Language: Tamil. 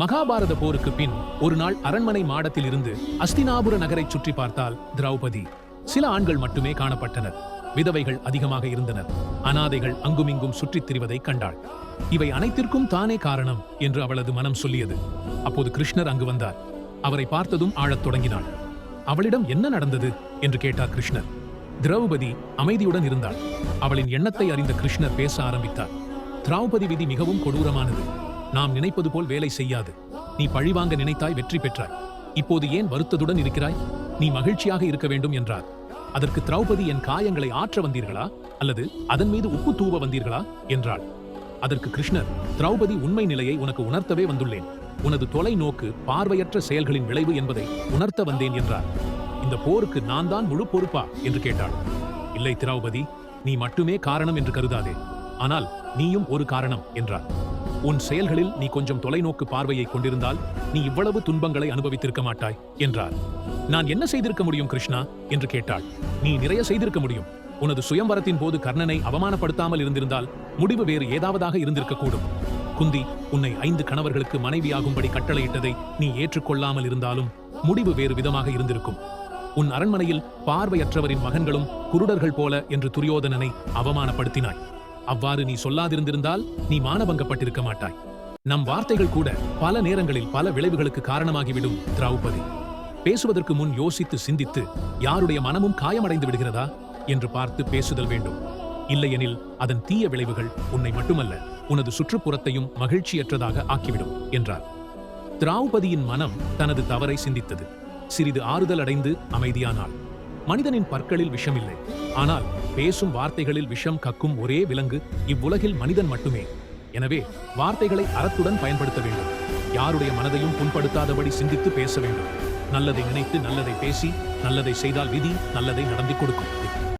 மகாபாரத போருக்கு பின் ஒரு நாள் அரண்மனை மாடத்தில் இருந்து அஸ்தினாபுர நகரை சுற்றி பார்த்தால் திரௌபதி. சில ஆண்கள் மட்டுமே காணப்பட்டனர். விதவைகள் அதிகமாக இருந்தனர். அனாதைகள் அங்குமிங்கும் சுற்றித் திரிவதை கண்டாள். இவை அனைத்திற்கும் தானே காரணம் என்று அவளது மனம் சொல்லியது. அப்போது கிருஷ்ணர் அங்கு வந்தார். அவரை பார்த்ததும் ஆழத் தொடங்கினாள். அவளிடம் என்ன நடந்தது? என்று கேட்டார் கிருஷ்ணர். திரௌபதி அமைதியுடன் இருந்தாள். அவளின் எண்ணத்தை அறிந்த கிருஷ்ணர் பேச ஆரம்பித்தார். திரௌபதி விதி மிகவும் கொடூரமானது. நாம் நினைப்பது போல் வேலை செய்யாது. நீ பழிவாங்க நினைத்தாய் வெற்றி பெற்றாய். இப்போது ஏன் வருத்தத்துடன் இருக்கிறாய்? நீ மகிழ்ச்சியாக இருக்க வேண்டும் என்றார். அதற்கு திரௌபதி என் காயங்களை ஆற்ற வந்தீர்களா? அல்லது அதன் மீது உப்பு தூவ வந்தீர்களா? என்றாள். அதற்கு கிருஷ்ணர் திரௌபதி உண்மை நிலையை உனக்கு உணர்த்தவே வந்துள்ளேன். உனது தொலைநோக்கு பார்வையற்ற செயல்களின் விளைவு என்பதை உணர்த்த வந்தேன் என்றார். இந்த போருக்கு நான் தான் முழு பொறுப்பா? என்று கேட்டாள். இல்லை திரௌபதி நீ மட்டுமே காரணம் என்று கருதாதே. ஆனால் நீயும் ஒரு காரணம் என்றார். உன் செயல்களில் நீ கொஞ்சம் தொலைநோக்கு பார்வையை கொண்டிருந்தால் நீ இவ்வளவு துன்பங்களை அனுபவித்திருக்க மாட்டாய் என்றார். நான் என்ன செய்திருக்க முடியும் கிருஷ்ணா? என்று கேட்டாள். நீ நிறைய செய்திருக்க முடியும். உனது சுயம்பரத்தின் போது கர்ணனை அவமானப்படுத்தாமல் இருந்திருந்தால் முடிவு வேறு ஏதாவதாக இருந்திருக்க கூடும் குந்தி உன்னை ஐந்து கணவர்களுக்கு மனைவியாகும்படி கட்டளையிட்டதை நீ ஏற்றுக்கொள்ளாமல் இருந்தாலும் முடிவு வேறு விதமாக இருந்திருக்கும். உன் அரண்மனையில் பார்வையற்றவரின் மகன்களும் குருடர்கள் போல என்று துரியோதனனை அவமானப்படுத்தினாய். அவ்வாறு நீ சொல்லாதிருந்திருந்தால் நீ மானபங்கப்பட்டிருக்க மாட்டாய். நம் வார்த்தைகள் கூட பல நேரங்களில் பல விளைவுகளுக்கு காரணமாகிவிடும் திரௌபதி. பேசுவதற்கு முன் யோசித்து சிந்தித்து யாருடைய மனமும் காயமடைந்து விடுகிறதா? என்று பார்த்து பேசுதல் வேண்டும். இல்லையெனில் அதன் தீய விளைவுகள் உன்னை மட்டுமல்ல உனது சுற்றுப்புறத்தையும் மகிழ்ச்சியற்றதாக ஆக்கிவிடும் என்றார். திரௌபதியின் மனம் தனது தவறை சிந்தித்தது. சிறிது ஆறுதல் அடைந்து அமைதியானாள். மனிதனின் பற்களில் விஷமில்லை. ஆனால் பேசும் வார்த்தைகளில் விஷம் கக்கும் ஒரே விலங்கு இவ்வுலகில் மனிதன் மட்டுமே. எனவே வார்த்தைகளை அறத்துடன் பயன்படுத்த வேண்டும். யாருடைய மனதையும் புண்படுத்தாதபடி சிந்தித்து பேச வேண்டும். நல்லதை நினைத்து நல்லதை பேசி நல்லதை செய்தால் விதி நல்லதை நடந்து கொடுக்கும்.